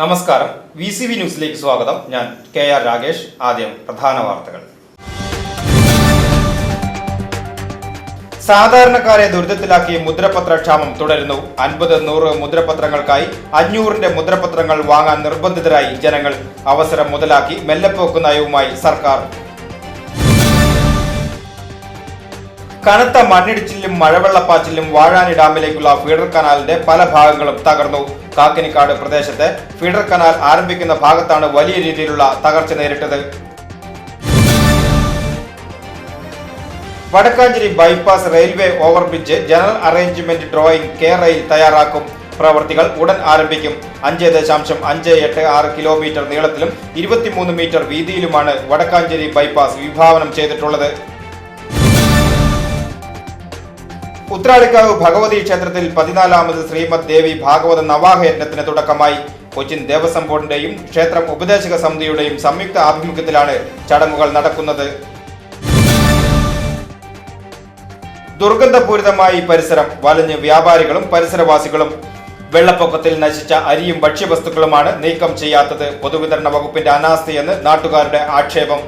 നമസ്കാരം. V C V ന്യൂസിലേക്ക് സ്വാഗതം. ഞാൻ കെ ആർ രാകേഷ്. ആദ്യം പ്രധാന വാർത്തകൾ. സാധാരണക്കാരെ ദുരിതത്തിലാക്കിയ മുദ്രപത്ര ക്ഷാമം തുടരുന്നു. അൻപത് നൂറ് മുദ്രപത്രങ്ങൾക്കായി അഞ്ഞൂറിന്റെ മുദ്രപത്രങ്ങൾ വാങ്ങാൻ നിർബന്ധിതരായി ജനങ്ങൾ. അവസരം മുതലാക്കി മെല്ലെപ്പോക്ക് നയവുമായി സർക്കാർ. കനത്ത മണ്ണിടിച്ചിലും മഴവെള്ളപ്പാച്ചിലും വാഴാനി ഡാമിലേക്കുള്ള ഫീഡർ കനാലിന്റെ പല ഭാഗങ്ങളും തകർന്നു. കാക്കനിക്കാട് പ്രദേശത്തെ ഫീഡർ കനാൽ ആരംഭിക്കുന്ന ഭാഗത്താണ് വലിയ രീതിയിലുള്ള തകർച്ച നേരിട്ടത്. Vadakkancheri bypass railway overbridge general arrangement drawing K rail തയ്യാറാക്കും. പ്രവൃത്തികൾ ഉടൻ ആരംഭിക്കും. അഞ്ച് ദശാംശം അഞ്ച് എട്ട് ആറ് കിലോമീറ്റർ നീളത്തിലും ഇരുപത്തിമൂന്ന് മീറ്റർ വീതിയിലുമാണ് വടക്കാഞ്ചേരി ബൈപ്പാസ് വിഭാവനം ചെയ്തിട്ടുള്ളത്. ഉത്രാളിക്കാവ് ഭഗവതി ക്ഷേത്രത്തിൽ പതിനാലാമത് ശ്രീമദ് ദേവി ഭാഗവത നവാഹ യജ്ഞത്തിന് തുടക്കമായി. കൊച്ചിൻ ദേവസ്വം ബോർഡിന്റെയും ക്ഷേത്രം ഉപദേശക സമിതിയുടെയും സംയുക്ത ആഭിമുഖ്യത്തിലാണ് ചടങ്ങുകൾ നടക്കുന്നത്. ദുർഗന്ധപൂരിതമായി പരിസരം വലഞ്ഞ് വ്യാപാരികളും പരിസരവാസികളും. വെള്ളപ്പൊക്കത്തിൽ നശിച്ച അരിയും ഭക്ഷ്യവസ്തുക്കളുമാണ് നീക്കം ചെയ്യാത്തത്. പൊതുവിതരണ വകുപ്പിന്റെ അനാസ്ഥയെന്ന് നാട്ടുകാരുടെ ആക്ഷേപം.